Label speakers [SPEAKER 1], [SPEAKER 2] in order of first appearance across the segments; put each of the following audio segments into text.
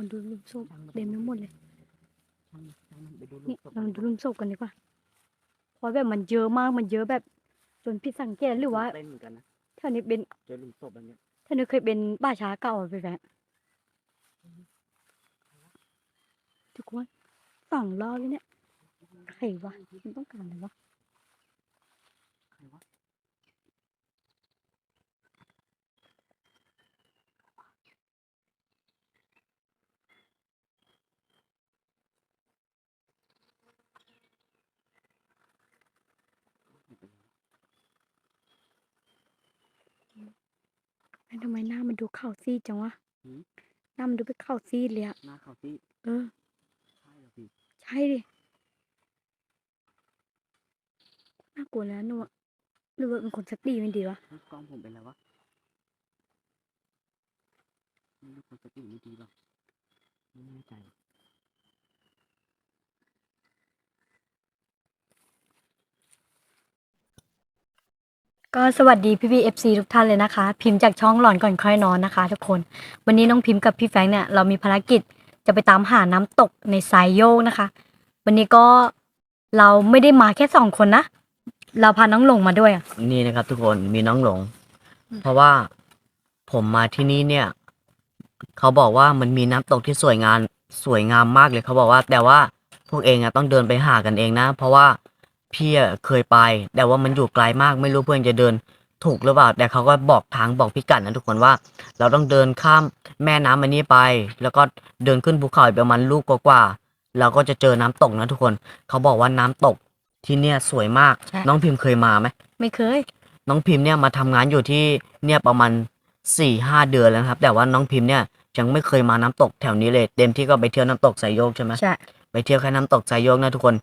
[SPEAKER 1] คนดูลุมศพเต็มไปหมดเลย
[SPEAKER 2] นี่
[SPEAKER 1] เราดูลุมศพกันดีกว่าเพราะแบบมันเยอะมากมันเยอะแบบ จนพี่สังเกตหรือว่า
[SPEAKER 2] เล่นเหมือนกันนะ
[SPEAKER 1] แถวนี้เป็น
[SPEAKER 2] เจอลุมศพแบบเนี้ย
[SPEAKER 1] แถวนี้เคยเป็นบ้าช้าเก่าอะพี่แฟนทุกคนสองรอบเลยเนี่ยใครวะมันต้องการอะไรวะ
[SPEAKER 2] ใครวะ
[SPEAKER 1] แม่ ทำไมหน้ามันดูเข่าซีดจังวะหน้ามันดูเป็นเข่าซีดเลยอะ
[SPEAKER 2] หน้าเขาที่
[SPEAKER 1] เออ
[SPEAKER 2] ใช่เหรอพี่
[SPEAKER 1] ใช่ดิน่ากลัวนะหนูอะหรือว่าเป็นคนสติไม่ดีวะ
[SPEAKER 2] เฮ้ยกล้องผมเป็นอะไรวะไม่รู้คนสติไม่ดีหรอกไม่แน่ใจ
[SPEAKER 1] ก็สวัสดีพี่พีเอฟซีทุกท่านเลยนะคะ พิมพ์จากช่องหลอนก่อนค่อยนอนนะคะทุกคน วันนี้น้องพิมพ์กับพี่แฟงเนี่ยเรามีภารกิจจะไปตามหาน้ำตกในสายโยกนะคะ วันนี้ก็เราไม่ได้มาแค่สองคนนะ เราพาน้องหลงมาด้วยอะ
[SPEAKER 2] นี่นะครับ ทุกคนมีน้องหลง เพราะว่าผมมาที่นี่เนี่ย เขาบอกว่ามันมีน้ำตกที่สวยงามสวยงามมากเลยเขาบอกว่า แต่ว่าพวกเองอะต้องเดินไปหากันเองนะ เพราะว่า พี่อะเคยไป แต่ว่ามันอยู่ไกลมากไม่รู้เพื่อนจะเดินถูกหรือเปล่า แต่เขาก็บอกทางบอกพิกัดนะทุกคนว่า เราต้องเดินข้ามแม่น้ำอันนี้ไป แล้วก็เดินขึ้นภูเขาอีกประมาณลูกกว่าๆเราก็จะเจอน้ำตกนะทุกคน เขาบอกว่าน้ำตกที่เนี่ยสวยมาก น้องพิมพ์เคยมาไหม
[SPEAKER 1] ไม่เคย
[SPEAKER 2] น้องพิมพ์เนี่ยมาทำงานอยู่ที่เนี่ยประมาณสี่ห้าเดือนแล้วนะครับ แต่ว่าน้องพิมพ์เนี่ยยังไม่เคยมาน้ำตกแถวนี้เลย เต็มที่ก็ไปเที่ยวน้ำตกสายโยกใช่ไหม
[SPEAKER 1] ใช่
[SPEAKER 2] ไป เที่ยวแค่น้ำตกสายโยกนะทุกคน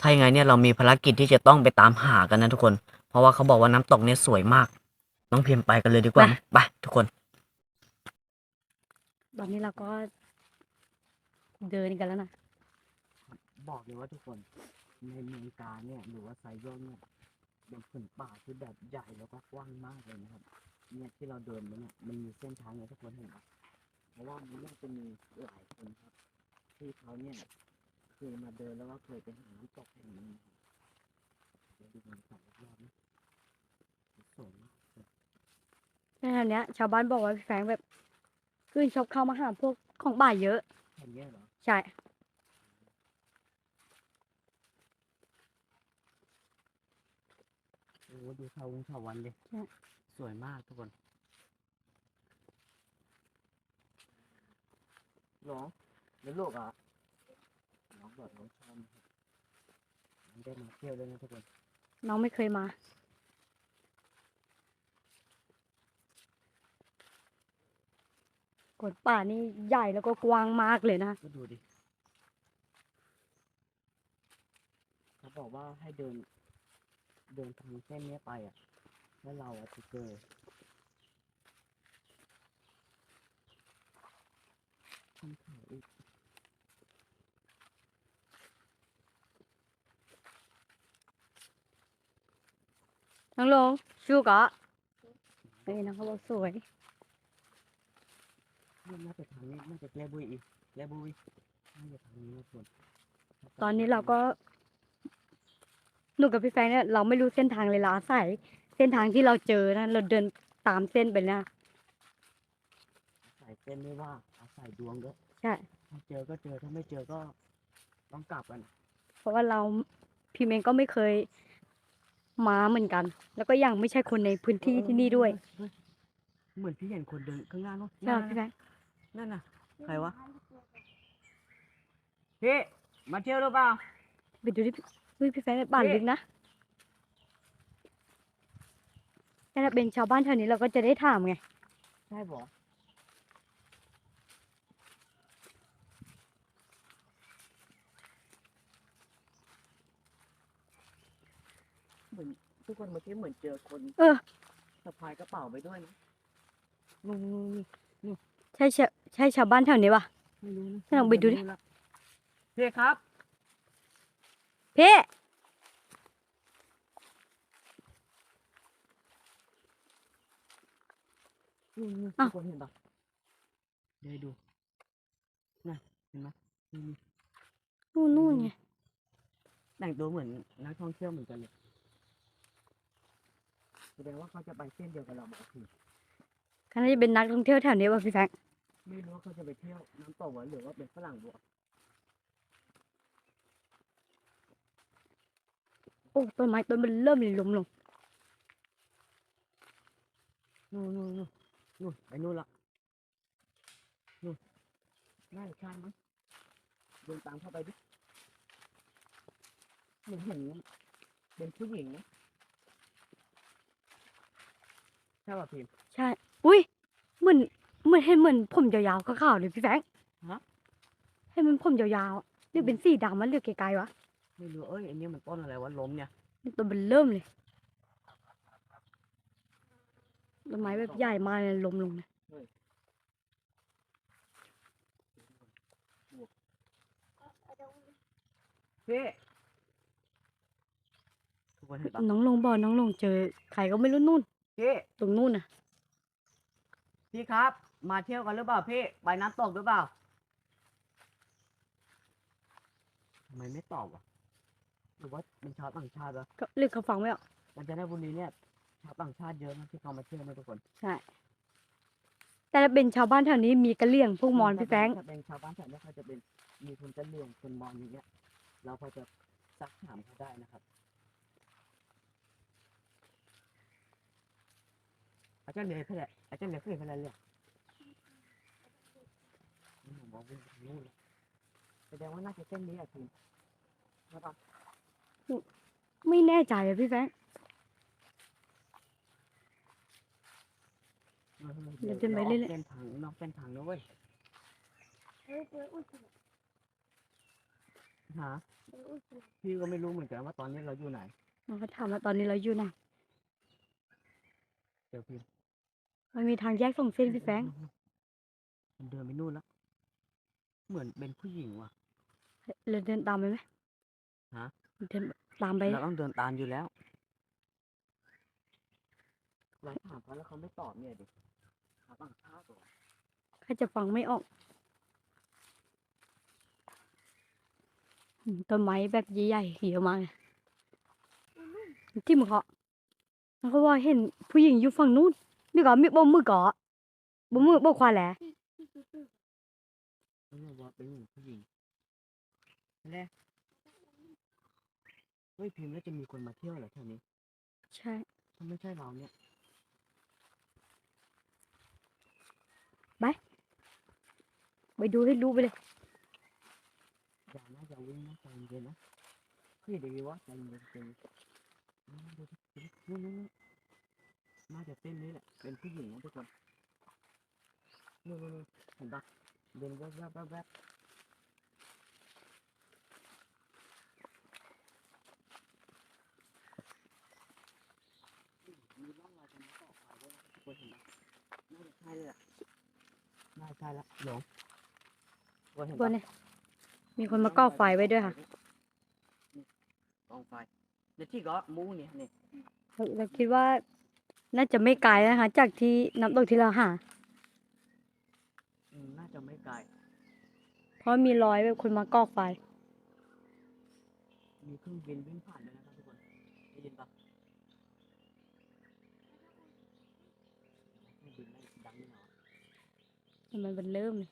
[SPEAKER 2] ถ้ายังไงเนี่ยเรามีภารกิจที่จะต้องไปตามหากันนะทุกคน เพราะว่าเขาบอกว่าน้ำตกเนี่ยสวยมาก น้องพิมพ์ไปกันเลยดีกว่าไหมไปทุกคน
[SPEAKER 1] ตอนนี้เราก็เดินกันแล้วนะ
[SPEAKER 2] บอกเลยว่าทุกคน ในเมืองการเนี่ยหรือว่าสายโยกเนี่ยเป็นผืนป่าที่แบบใหญ่แล้วก็กว้างมากเลยนะครับ เนี่ยที่เราเดินมาเนี่ยมันมีเส้นทางเนี่ยทุกคนเห็นไหมเพราะว่ามันน่าจะมีหลายคนครับ ที่เขาเนี่ยเค ยมาเดินแล้วก็เคยไปหาน้ำตกแห่งนี้นะครับเดี๋ยวดูบรรยากาศรอบๆนะสวยมากเลย
[SPEAKER 1] ในแถวเนี้ย ชาวบ้านบอกว่าพี่แฟรงค์แบบขึ้นชอบเข้ามาหาพวกของบ่ายเยอะ
[SPEAKER 2] แค่เนี้ยเหรอ
[SPEAKER 1] ใช่
[SPEAKER 2] โอ้ดูชาววงชาววันเลยสวยมากทุกคนหรอแล้วลูกอะ น้องบอกน้องชอบนะครับน้องได้มาเที่ยวด้วยนะทุกคน
[SPEAKER 1] น้องไม่เคยมา กดป่านี่ใหญ่แล้วก็กว้างมากเลยนะ
[SPEAKER 2] ก็ดูดิเขาบอกว่าให้เดิน เดินทางเส้นเนี้ยไปอะ แล้วเราอะจะเจอช่องเขาอีก
[SPEAKER 1] น้องลงชูกะเฮ้ยน้องเขาบอกสวย
[SPEAKER 2] นี่น่าจะทางนี้น่าจะแกลบุยอีกแกลบุยน่าจะทางนี้นะส่วน
[SPEAKER 1] ตอนนี้เราก็หนูกับพี่แฟงเนี่ยเราไม่รู้เส้นทางเลยเราอาศัยเส้นทางที่เราเจอนะเราเดินตามเส้นไปนะ
[SPEAKER 2] อาศัยเส้นไม่ว่าอาศัยดวงด้วย
[SPEAKER 1] ใช่
[SPEAKER 2] ถ้าเจอก็เจอถ้าไม่เจอก็ต้องกลับกัน
[SPEAKER 1] เพราะว่าเราพี่เมงก็ไม่เคย มาเหมือนกัน แล้วก็ยังไม่ใช่คนในพื้นที่ที่นี่ด้วย
[SPEAKER 2] เฮ้เหมือนพี่เห็นคนเดินข้างหน้าเนาะ
[SPEAKER 1] ใช่พี่แฟง
[SPEAKER 2] นั่นน่ะ ใครวะ พี่ มาเที่ยวหรือเปล่า
[SPEAKER 1] ไปดูดิเฮ้ยพี่แฟงบ้าน
[SPEAKER 2] เอ๊ะ
[SPEAKER 1] ลึกนะถ้าเป็นชาวบ้านแถวนี้เราก็จะได้ถามไง
[SPEAKER 2] ใช่ปะเหมือน ทุกคนเมื่อกี้เหมือนเจอคน
[SPEAKER 1] เออ
[SPEAKER 2] สะพายกระเป๋าไปด้วยนะนู่นนู่นนี่
[SPEAKER 1] ใช่ใช่ใช่ชาวบ้านแถวนี้ปะ
[SPEAKER 2] ไม่รู้นะ
[SPEAKER 1] ลองไปดูดิ
[SPEAKER 2] ม่รู้ละพี่ครับ
[SPEAKER 1] พี่
[SPEAKER 2] นู่นนู่น
[SPEAKER 1] อ้าว
[SPEAKER 2] ทุกคนเห็นปะเดี๋ยวให้ดูเห็นไหมอืม
[SPEAKER 1] นู่นนู่นไง
[SPEAKER 2] แต่งตัวเหมือนนักท่องเที่ยวเหมือนกันเลย แสดงว่าเขาจะไปเส้นเดียวกับเราไหมคือ
[SPEAKER 1] ก็น่าจะเป็นนักท่องเที่ยวแถวนี้ป่ะพี่แฟง
[SPEAKER 2] ไม่รู้ว่าเขาจะไปเที่ยวน้ำตกหรือว่าเป็นฝรั่งบวก
[SPEAKER 1] โอ้ต้นไม้ต้นมันเริ่มเลยล้มลง
[SPEAKER 2] นู่นนู่นนู่นนู่นไปนู่นละนู่นน่าจะใช่มั้งเดินตามเข้าไปดิเหมือนเห็นเป็นผู้หญิงนะ ใช่ป่ะพิมพ์
[SPEAKER 1] ใช่ อุ้ยเหมือนเหมือนเห็นเหมือนผมยาวๆขาวๆเลยพี่แฟง
[SPEAKER 2] ฮะ
[SPEAKER 1] เห็นมันผมยาวๆอะหรือเป็นสีดำมันหรือไกลๆวะ
[SPEAKER 2] ไม่รู้เอ้ยอันนี้มันต้นอะไรวะล้มเนี่ย
[SPEAKER 1] ต้นมันเริ่มเลยต้นไม้แบบใหญ่มากเลยล้มลงนะ
[SPEAKER 2] พี่ทุกคนเห็นปะ
[SPEAKER 1] น้องลงบอกน้องลงเจอใครก็ไม่รู้นู่น
[SPEAKER 2] พี่
[SPEAKER 1] ตรงนู่นน่ะ
[SPEAKER 2] พี่ครับ มาเที่ยวกันหรือเปล่าพี่ไปน้ำตกหรือเปล่าทำไมไม่ตอบวะหรือว่าเป็นชาวต่างชาติวะ
[SPEAKER 1] ก็เรียกเขาฟังไม่ออก
[SPEAKER 2] มันจะได้บุรีเนี่ยชาวต่างชาติเยอะนะที่เขามาเที่ยวนะทุกคน
[SPEAKER 1] ใช่แต่ถ้าเป็นชาวบ้านแถวนี้มีกระเหลี่ยงพวกมอญพี่แฟง
[SPEAKER 2] ถ้าเป็นชาวบ้านแถวนี้เขาจะเป็นมีคนจะเลี้ยงคนมอญอย่างเงี้ย เราพอจะซักถามเขาได้นะครับ อาจารย์เหนื่อยเพื่ออะไรอาจารย์เหนื่อยเพื่ออะไรเนี่ยนี่ผมบอกว่านู่นเลยแสดงว่าน่าจะเส้นนี้อะคุณใช่ปะ
[SPEAKER 1] ไม่แน่ใจอะพี่แฟงเดี๋ยวเดินไปเรื่อยๆ
[SPEAKER 2] เส้นทางนอกเส้นทางนะเว้ยหาพี่ก็ไม่รู้เหมือนกันว่าตอนนี้เราอยู่ไหน
[SPEAKER 1] น้องก็ถามว่าตอนนี้เราอยู่ไหน
[SPEAKER 2] เดี๋ยวพี่
[SPEAKER 1] มันมีทางแยกสองเส้นพี่แฟง
[SPEAKER 2] มันเดินไปนู่นแล้ว เหมือนเป็นผู้หญิงว่ะ
[SPEAKER 1] เราเดินตามไปไหม
[SPEAKER 2] ฮะ
[SPEAKER 1] เดินตามไป
[SPEAKER 2] เราต้องเดินตามอยู่แล้วเราถามเขาแล้วเขาไม่ตอบเนี่ยดิเขาต่างชาติเหรอ
[SPEAKER 1] ข้าจะฟังไม่ออกอืมต้นไม้แบบใหญ่ๆเขียวมากเลยที่มือเขาแล้วเขาว่าเห็นผู้หญิงอยู่ฝั่งนู้น มีก่อมีบ่มือก่อบ่มือบ่ควาแหละ
[SPEAKER 2] เขาบอกว่าเป็นผู้หญิงแล้วเฮ้ยพิมพ์แล้วจะมีคนมาเที่ยวเหรอแถวนี้
[SPEAKER 1] ใช่
[SPEAKER 2] ถ้าไม่ใช่เราเนี่ย
[SPEAKER 1] ไปดูให้รู้ไปเลย
[SPEAKER 2] อย่านะอย่าวิ่งนะใจเย็นๆนะพี่ดีวะใจเย็นๆใจเย็นๆอืมดูดิดูดินู่นนู่น นู่นน่าจะเต้นนี้แหละ เป็นผู้หญิงนะทุกคนนู่นนู่นนู่นเห็นปะเดินแวบแวบแวบแวบมีร่องรอยการต่อไฟด้วยนะทุกคนเห็นปะน่าจะใช่เลยอะน่าจะใช่ละหลงทุกคนเห็น
[SPEAKER 1] บน
[SPEAKER 2] ปะ
[SPEAKER 1] เนี่ยมีคนมาก่อไฟไว้ด้วยค่ะ
[SPEAKER 2] กองไฟเดี๋ยวที่ก็มุ้งเนี่ยนี่
[SPEAKER 1] เราเราคิดว่า น่าจะไม่ไกลนะคะ จากที่น้ำตกที่เราหา
[SPEAKER 2] อืมน่าจะไม่ไกล
[SPEAKER 1] เพราะมีรอยแบบคนมาก่อไฟ
[SPEAKER 2] มีเครื่องบินวิ่งผ่านด้วยนะครับทุกคน ได้ยินปะเครื่องบินไม่ดังนี่หรอ
[SPEAKER 1] มันเป็นเริ่มเลย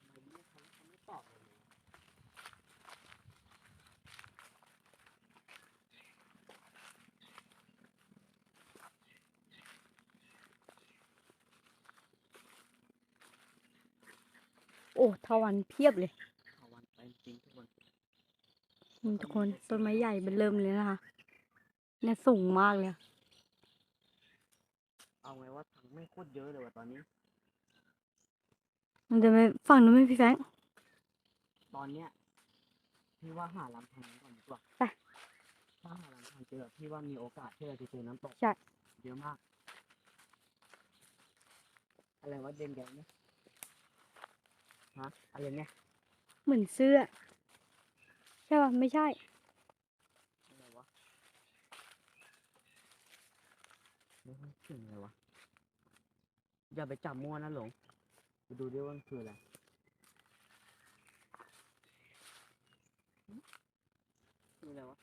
[SPEAKER 2] ทำไมไม่เขาเขาไม่ตอบเลย
[SPEAKER 1] โอ้ทวันเพียบเลย
[SPEAKER 2] ข่าววันไปจริงทุกคน
[SPEAKER 1] อืมทุกคนต้นไม้ใหญ่เป็นเริ่มเลยนะคะเนี่ยสูงมากเลยอะ
[SPEAKER 2] เอาไงว่าถังไม่โคตรเยอะเลยว่ะตอนนี้
[SPEAKER 1] มันเดินไปฝั่งนู้นไหมพี่แฟง
[SPEAKER 2] ตอนเนี้ยพี่ว่าหาลำธารก่อนดีกว่า
[SPEAKER 1] ไป
[SPEAKER 2] ถ้าหาลำธารเจอพี่ว่ามีโอกาสที่เราจะเจอน้ำตก
[SPEAKER 1] ใช่
[SPEAKER 2] เยอะมาก อะไรวะเด่นแดงเนี่ย ฮะอะไรเนี่ย
[SPEAKER 1] เหมือนเสื้อ ใช่ช่ป่ะ ไม่ใช่
[SPEAKER 2] อะไรวะไม่ค่อยเสียงอะไรวะอย่าไปจับมั่วนะหลงไปดูดิว่ามันคืออะไรหึคืออะไรวะ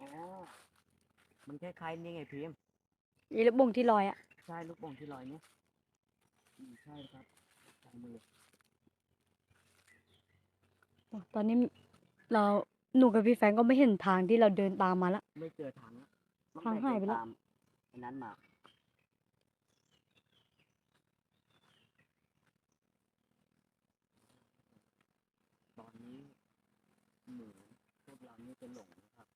[SPEAKER 2] อ๋อมันคล้ายๆนี่ไงพิมพ์
[SPEAKER 1] อีลูกบ่งที่ลอยอะ
[SPEAKER 2] ใช่ลูกโป่งที่ลอยเนี่ยอืม ใช่ครับใช่มือ
[SPEAKER 1] ตอนนี้เราหนูกับพี่แฟรงก์ก็ไม่เห็นทางที่เราเดินตามมาละ
[SPEAKER 2] ไม่เจอถังแล้วต้อง
[SPEAKER 1] ถังหายไปแล้ว
[SPEAKER 2] ตามอันนั้นมาตอนนี้เหมือนพวกเรานี่จะหลงนะครับ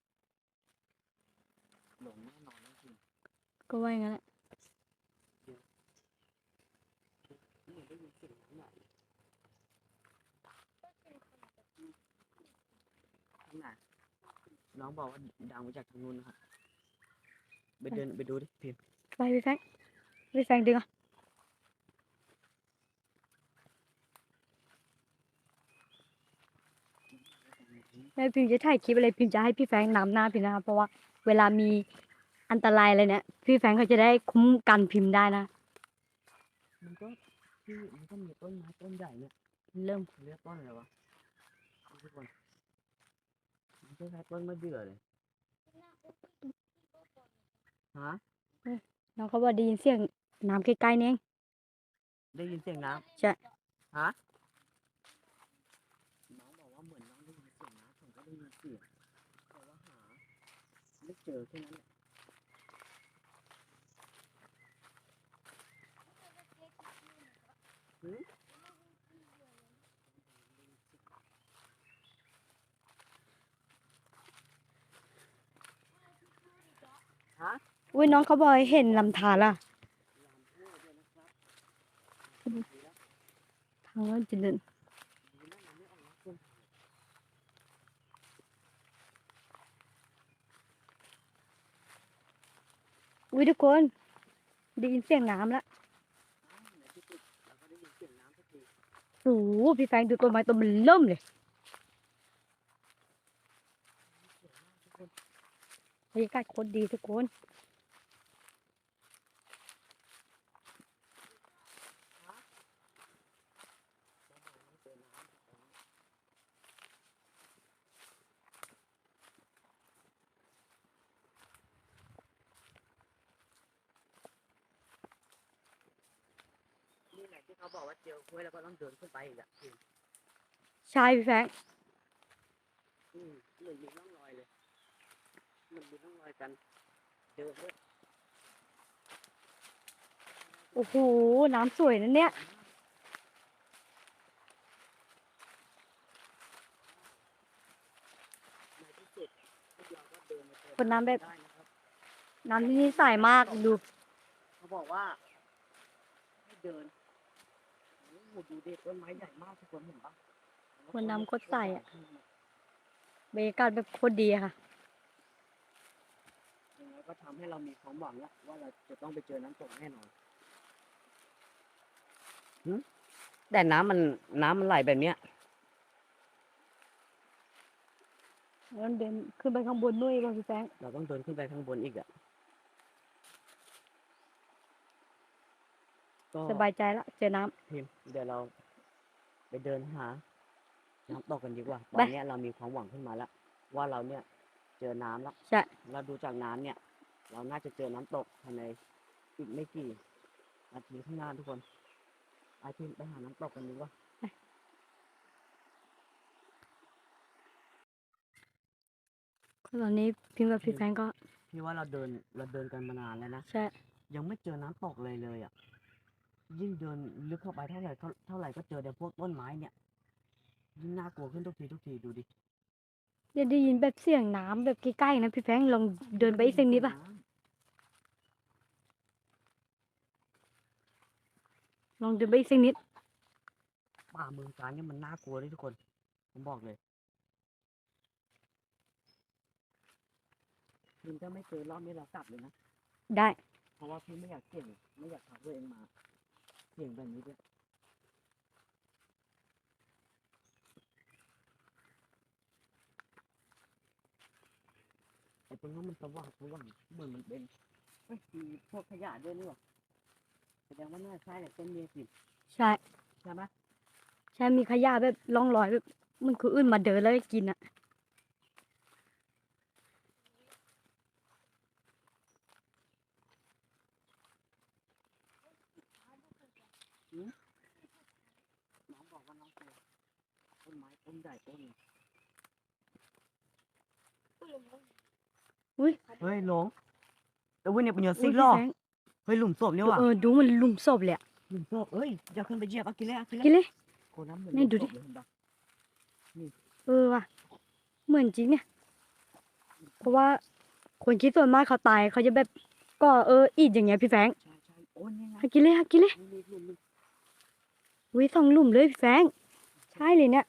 [SPEAKER 2] หลงแน่นอนนะคุณ
[SPEAKER 1] ก็ว่าอย่างนั้นแหละ
[SPEAKER 2] เหมือนได้ ยินเสียงน้ำไหลข้างไหนน้องบอกว่าดังมาจากทางนู้นนะครับไปเดินไปดูดิพิมพ์
[SPEAKER 1] ไปพี่แฟงพี่แฟงดึงอะแม่พิมจะถ่ายคลิปอะไรพิมจะให้พี่แฟงนำหน้าพิมนะครับเพราะว่าเวลามีอันตรายอะไรเนี่ย พี่แฟงเขาจะได้คุ้มกันพิมพ์ได้นะ
[SPEAKER 2] มันก็ ที่มันก็มีต้นไม้ต้นใหญ่เนี่ย
[SPEAKER 1] เริ่ม
[SPEAKER 2] เรียกต้นอะไรวะเอาทุกคนมันคล้ายๆต้นมะเดื่อเลยฮะ
[SPEAKER 1] น้องเขาบอกได้ยินเสียงน้ำใกล้ๆนี่เอง
[SPEAKER 2] ได้ยินเสียงน้
[SPEAKER 1] ใช่ำ
[SPEAKER 2] ฮะน้องบอกว่าเหมือนน้องได้ยินเสียงน้ำผมก็ได้ยินเสียงแต่ว่าหาไม่เจอแค่นั้นแหละ หือฮะ
[SPEAKER 1] อุ้ยน้องเขาบอกให้เห็นลำธารล่ะ
[SPEAKER 2] ลามทั่วด้วยนะครับดีแล้ว
[SPEAKER 1] ทางว่าจะเดิน
[SPEAKER 2] ดีนะมันไม่ออกนอกเส้นทาง
[SPEAKER 1] อุ้ยทุกคนได้ยินเสียงน้ำแล้ว พี่แฟงดูต้นไม้ต้นมันเริ่มเลยบรรยากาศโคตรดีทุกคน
[SPEAKER 2] เราบอกว่าเจอน้ำทุกคนนี่แหละที่เขา บอกว่าเจอกล้วยแล้วก็ต้องเดินขึ้นไปอีกอะ
[SPEAKER 1] ใช่พี่แฟง
[SPEAKER 2] อืมเหมือนมีร่องรอยเลยมันมีร่องรอยกันเดินด้วย
[SPEAKER 1] โอ้โหน้ำสวยนะเนี่ย
[SPEAKER 2] ในที่สุดพวกเราก็เดินมาเจอ
[SPEAKER 1] คนน้ำแบบ
[SPEAKER 2] ได้นะครับ
[SPEAKER 1] น้ำที่นี่ใสมากดู
[SPEAKER 2] เขาบอกว่าให้เดิน โอ้โหดูดิต้นไม้ใหญ่มากทุกคนเห็นปะ
[SPEAKER 1] คนน้ำโคตรใสอะ บรรยากาศแบบโคตรดีอะค่ะ
[SPEAKER 2] ยังไงก็ทำให้เรามีความหวังแล้วว่าเราจะต้องไปเจอน้ำตกแน่นอนหึแต่น้ำมันน้ำมันไหลแบบเนี้ย
[SPEAKER 1] แล้วเดินขึ้นไปข้างบนด้วยป่ะพี่แฟรงค์
[SPEAKER 2] เราต้องเดินขึ้นไปข้างบนอีกอะ ก็
[SPEAKER 1] สบายใจละเจอน้ำ
[SPEAKER 2] พิมพ์เดี๋ยวเราไปเดินหา น้ำตกกันดีกว่าต
[SPEAKER 1] ไป
[SPEAKER 2] อนเนี้ยเรามีความหวังขึ้นมาแล้ว ว่าเราเนี่ยเจอน้ำแล้ว
[SPEAKER 1] ใช่
[SPEAKER 2] เราดูจากน้ำเนี่ย เราน่าจะเจอน้ำตกภายในอีกไม่กี่นาทีข้างหน้าทุกคนไอพิมพ์ไปหาน้ำตกกันดีกว่า
[SPEAKER 1] ตอนนี้พิมพ์กับพี่แฟรงค์ก็
[SPEAKER 2] พี่ว่าเราเดินเราเดินกันมานานแล้วนะ
[SPEAKER 1] ใช่
[SPEAKER 2] ยังไม่เจอน้ำตกเลยเลยอะ ยิ่งเดินลึกเข้าไปเท่าไหร่เท่าเท่าไหร่ก็เจอแต่พวกต้นไม้เนี่ยยิ่งน่ากลัวขึ้นทุกทีทุกทีดูดิ
[SPEAKER 1] เดี๋ยวได้ยินแบบเสียงน้ำแบบใกล้ๆนะพี่แฟรงค์ลองเดินไปอีกสักนิดป่ะลองเดินไปอีกสักนิด
[SPEAKER 2] ป่าเมืองการเนี่ยมันน่ากลัวเลยทุกคนผมบอกเลยพิมถ้าไม่เจอรอบนี้เรากลับเลยนะ
[SPEAKER 1] ได้
[SPEAKER 2] เพราะว่าพี่ไม่อยากเสี่ยงไม่อยากพาตัวเองมาเียงแบบนี้ด้วยไอ้ตรงนั้นมันสว่างสว่างเหมือนมันเป็นเฮ้ยมีพวกขยะด้วยนี่หว่าแสดงว่าน่าใช่แหละเป็นเมสิ
[SPEAKER 1] ใช่
[SPEAKER 2] ใช่ไหม
[SPEAKER 1] ใช่มีขยะแบบล่องลอยแบบมันคืออื่นมาเดินแล้วก็กินอะ
[SPEAKER 2] อุ้
[SPEAKER 1] ย
[SPEAKER 2] เฮ้ยหลงแล้ววันนี้เป็นยอด
[SPEAKER 1] อุ้
[SPEAKER 2] ซิ
[SPEAKER 1] ย
[SPEAKER 2] ก
[SPEAKER 1] พี่
[SPEAKER 2] หรอ
[SPEAKER 1] แฟง
[SPEAKER 2] เฮ้ยหลุมศพนี่หว่า
[SPEAKER 1] เออดูมันหลุมศพเลยอะ
[SPEAKER 2] หลุมศพเอ้ยอย่าขึ้นไปเหยียบเอากินเลยเอากิน
[SPEAKER 1] กิน
[SPEAKER 2] เลย
[SPEAKER 1] เลย
[SPEAKER 2] โคน้ำเหมือน
[SPEAKER 1] นี่
[SPEAKER 2] หลุม
[SPEAKER 1] ดู
[SPEAKER 2] ศ
[SPEAKER 1] ดิ
[SPEAKER 2] พเลยเห็นปะ
[SPEAKER 1] เออว่ะเหมือนจริงเนี่ยเพราะว่าคนคิดส่วนมากเขาตายเขาจะแบบก็เอออีดอย่างเงี้ยพี่แฟง
[SPEAKER 2] ใช่ใช่โอ้ยนี่ไง
[SPEAKER 1] ให้กินเลยให้กินเลย
[SPEAKER 2] นี่นี่หลุมหนึ่ง
[SPEAKER 1] อุ้ยสองหลุมเลยพี่แฟงใช่เลยเนี่ย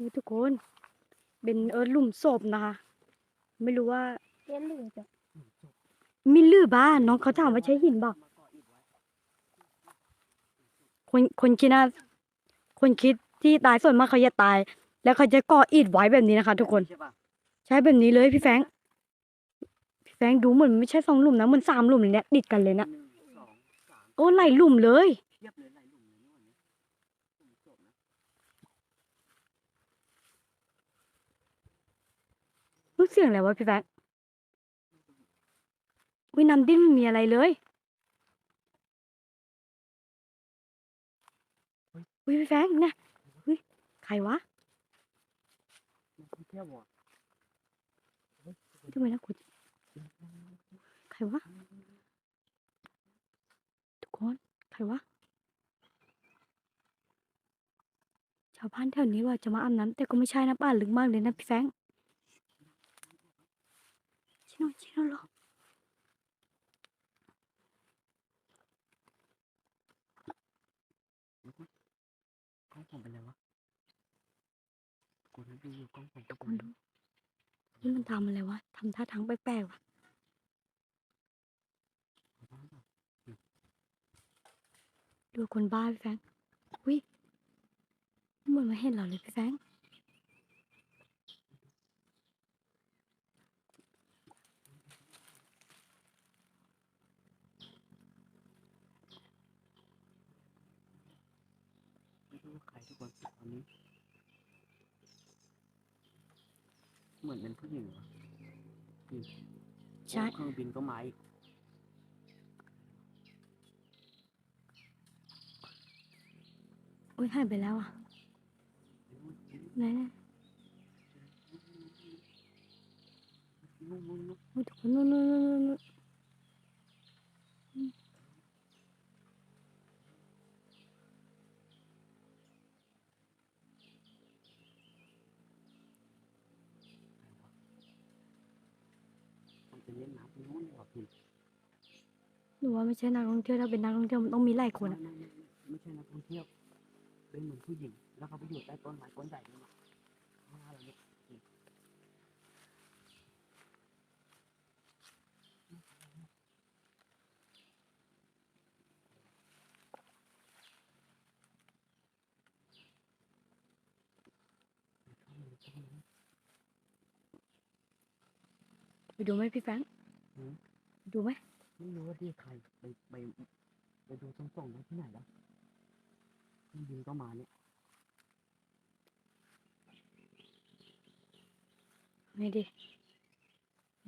[SPEAKER 1] อุ้ยทุกคน เป็นเออหลุมศพนะคะ ไม่รู้ว่า
[SPEAKER 3] เลี้ยงหลูจ้ะ
[SPEAKER 2] หลุมศพ
[SPEAKER 1] มีลือบ้านน้องเขาถามว่าใช่หินเปล่า
[SPEAKER 2] มาก่ออิฐไว้
[SPEAKER 1] คนคนคิดนะคนคิดที่ตายส่วนมากเขาจะตาย แล้วเขาจะก่ออิฐไว้แบบนี้นะคะ ทุกคน
[SPEAKER 2] ใช่ปะ
[SPEAKER 1] ใช้แบบนี้เลยพี่แฟรงค์พี่แฟรงค์ดูเหมือนไม่ใช่สองหลุมนะเหมือนสามหลุมเลยเนี่ยติดกันเลยนะ
[SPEAKER 2] หนึ่งสองสาม
[SPEAKER 1] โอ้ไหลายหลุมเลย
[SPEAKER 2] เทียบเลยหลายหลุมเลยนี่หว่าเนี่ยหลุมศพนะ
[SPEAKER 1] รู้เสียงอะไรวะพี่แฟงค์วิน้ำดิ้นไม่มีอะไรเลยวิพี่แฟงค์นะวิใครวะ
[SPEAKER 2] นักท่องเที่ยวบ่
[SPEAKER 1] ทำไมนะคุณใครวะ ทุกคน ใครวะ ชาวบ้านแถวนี้ว่าจะมาอาบน้ำแต่ก็ไม่ใช่นะบ้านลึกมากเลยนะพี่แฟง ค์ชิโน่ชิโน่หรอ
[SPEAKER 2] กล้องผมเป็นไรวะกูนั่งดูอยู่กล้องผม
[SPEAKER 1] ทุกคนดูนี่มันทำอะไรวะทำท่าทางแปลกๆวะดูคนบ้าพี่แฟรงค์อุ้ยเหมือนมาเห็นเราเลยพี่แฟรงค์
[SPEAKER 2] ไม่รู้ว่าใครทุกคนตอนนี้ เหมือนเป็นผู้หญิงวะนี่
[SPEAKER 1] ใช่
[SPEAKER 2] เครื่องบินก็มาอีก
[SPEAKER 1] อุ้ยหายไปแล้วอะไหนๆ
[SPEAKER 2] นู่นนู่นนู่น
[SPEAKER 1] โอ้ยทุกคนนู่นนู่นนู่นนู่น
[SPEAKER 2] มัน จะเล่นน้ำตรงนู้นเหรอพี่
[SPEAKER 1] หนูว่าไม่ใช่นักท่องเที่ยวถ้าเป็นนักท่องเที่ยวมันต้องมีหลายคนอะ
[SPEAKER 2] ไม่ไม่ไม่ไม่ใช่นักท่องเที่ยวเป็นเหมือนผู้หญิง แล้วเขาไปอยู่ใต้ต้นไม้ต้นใหญ่นี่มาข้างหน้าเราเนี่ยนี่
[SPEAKER 1] ไป ดูไหมพี่แฟรงค์ดูไหม
[SPEAKER 2] ไม่รู้ว่าที่ใครไปไปไปดูส่งส่งๆได้ที่ไหนแล้วเครื่องบินก็มาเนี่ย
[SPEAKER 1] ไม่ดิ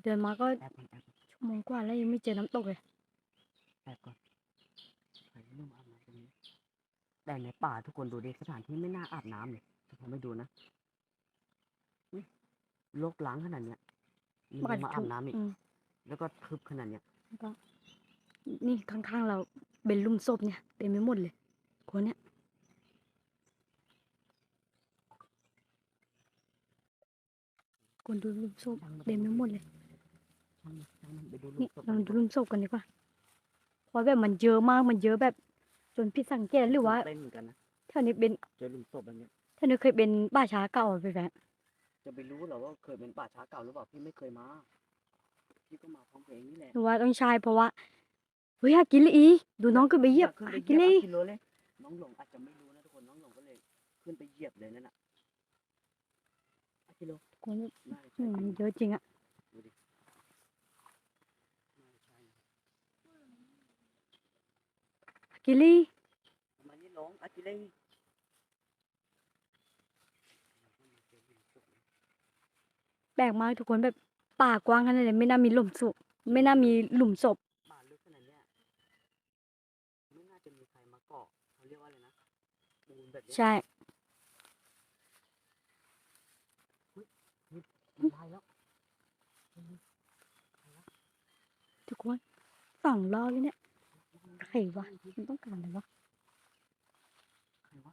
[SPEAKER 1] เดินมาก็
[SPEAKER 2] แอบก่อนแอบก่อน
[SPEAKER 1] ชั่วโมงกว่าแล้วยังไม่เจอน้ำตกเลย
[SPEAKER 2] แอบก่อนใครเริ่มอาบน้ำตรงนี้แต่ในป่าทุกคนดูดิสถานที่ไม่น่าอาบน้ำเลยจะผมไม่ดูนะอุ๊ยโลกล้างขนาดเนี้ย มันยังมาอาบน้ำอีก
[SPEAKER 1] อืม
[SPEAKER 2] แล้วก็ทึบขนาดเนี้ย
[SPEAKER 1] แล้วก็นี่ข้างๆเราเป็นหลุ่มศพเนี่ยเต็มไปหมดเลยคนเนี้ยคนดูหลุ่มศพเต็มไปหมดเลย
[SPEAKER 2] ช่างมันช่างมันไปดูรู
[SPEAKER 1] นี่
[SPEAKER 2] ปศพ
[SPEAKER 1] เรามาดูหลุ่มศพกันดีกว่าเพราะแบบมันเยอะมากมันเยอะแบบ จนพี่สังเกตหรือว่า
[SPEAKER 2] เต้นเหมือนกันนะ
[SPEAKER 1] แถวนี้เป็น
[SPEAKER 2] เจอหลุมศพแบบเนี้ย
[SPEAKER 1] แถวนี้เคยเป็นป่าช้าเก่าไปแฟน
[SPEAKER 2] จะไปรู้เหรอว่าเคยเป็นป่าช้าเก่าหรือเปล่าพี่ไม่เคยมา พี่ก็มาพร้อมเพลงนี่แหละ
[SPEAKER 1] หรือว่าต้องใช่เพราะว่าเฮ้ยหากินเลยอีดูน้องขึ้นไปเหยียบ
[SPEAKER 2] ขึ้น
[SPEAKER 1] หา
[SPEAKER 2] ไป
[SPEAKER 1] กิน
[SPEAKER 2] เห
[SPEAKER 1] เลย
[SPEAKER 2] ยียบกิโลเลย น้องหลงอาจจะไม่รู้นะทุกคน น้องหลงขึ้นไปเหยียบเลยนั่นน่ะอากิโล
[SPEAKER 1] คน
[SPEAKER 2] น่าจะ
[SPEAKER 1] อื
[SPEAKER 2] ใช่
[SPEAKER 1] มเยอะจริงอะ
[SPEAKER 2] ดูดิน่าจะใช่นะ
[SPEAKER 1] กิลลี่
[SPEAKER 2] ทำไมนี่ร้องอากิเล่
[SPEAKER 1] แปลกมากทุกคนแบบป่ากว้างขนาดนี้ไม่น่ามีหลุมศพไม่น่ามีหลุมศพ
[SPEAKER 2] ป่าลึกขนาดเนี้ยไม่น่าจะมีใครมาเกาะเขาเรียกว่าอะไรนะปูนแบบเนี้ย
[SPEAKER 1] ใช่
[SPEAKER 2] มันตายแล้ว
[SPEAKER 1] ทุกคนสองรอบเลยเนี่ยใครวะมันต้องการอะไรวะ
[SPEAKER 2] ใครวะ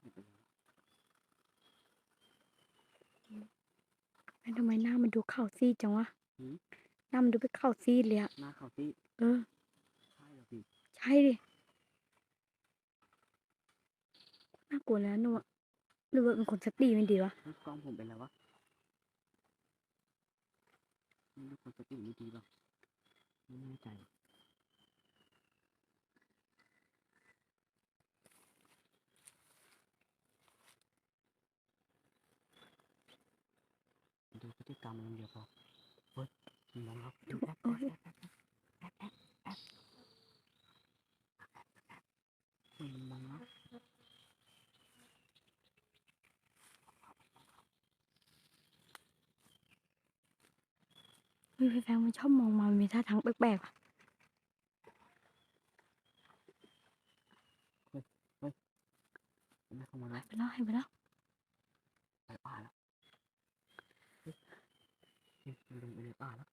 [SPEAKER 2] ไม่เป็นไร
[SPEAKER 1] เอ้ยทำไมหน้ามันดูเข่าซีดจังวะ
[SPEAKER 2] หืม
[SPEAKER 1] หน้ามันดูเป็นเข่าซีดเลยอะ
[SPEAKER 2] หน้าเขาที่
[SPEAKER 1] เออ
[SPEAKER 2] ใช่เหรอพี่
[SPEAKER 1] ใช่ดิน่ากลัวแล้วหนูอะหรือว่าเป็นคนสติไม่ดีวะ
[SPEAKER 2] เฮ้ยกล้องผมเป็นไรวะไม่รู้คนสติไม่ดีเปล่าไม่แน่ใจ ดูพฤติกรรมมันอย่างเดียวพอเฮ้ยมันมองเราดูแป๊บ
[SPEAKER 1] โอ้ย
[SPEAKER 2] แลงไปในป่าแล้ว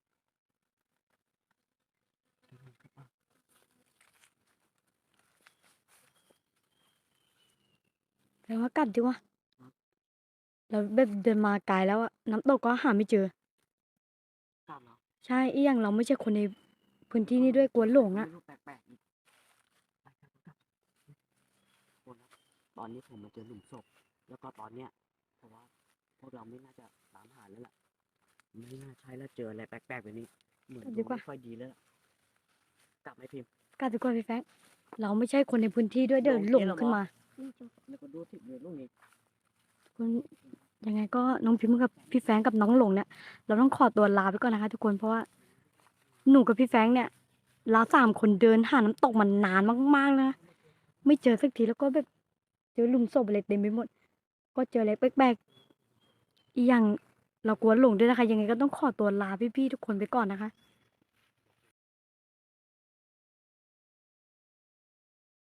[SPEAKER 2] ลงไปป่า
[SPEAKER 1] แปลว่ากลับดีว่าเราแบบเดินมาไกลแล้วอะน้ำตกก็หาไม่เจอใช่อีอย่างเราไม่ใช่คนในพื้นที่นี้ด้วยกลัวหลงอะ
[SPEAKER 2] มีรูปแปลกๆอีกไปกลับกลับคนครับตอนนี้ผมมาเจอหลุมศพ แล้วก็ตอนเนี้ยเพราะว่าพวกเราไม่น่าจะตามหาแล้วล่ะ ไม่น่าใช่แล้วเจออะไรแปลกๆแบบนี้ เหมือน
[SPEAKER 1] กลับ
[SPEAKER 2] ด
[SPEAKER 1] ดี
[SPEAKER 2] วง
[SPEAKER 1] กว่า
[SPEAKER 2] ไม่ค่อยดีแล้วล่ะกลับไหมพิมพ์
[SPEAKER 1] กลับดีกว่าพี่แฟงเราไม่ใช่คนในพื้นที่ด้วยเดินหลงขึ้นมา
[SPEAKER 2] แล้วก็ดูที่เรือลูกนี้
[SPEAKER 1] คุณยังไงก็น้องพิมพ์กับพี่แฟรงค์กับน้องหลงเนี่ย เราต้องขอตัวลาไปก่อนนะคะ ทุกคนเพราะว่าหนูกับพี่แฟรงค์เนี่ยเราสามคนเดินหาน้ำตกมันนานมากๆแล้วนะไม่เจอสักทีแล้วก็แบบเจอหลุมศพอะไรเต็มไปหมด ก็เจออะไรแปลกๆอีกอย่าง เรากวนหลงด้วยนะคะ ยังไงก็ต้องขอตัวลาพี่ๆทุกคนไปก่อนนะคะ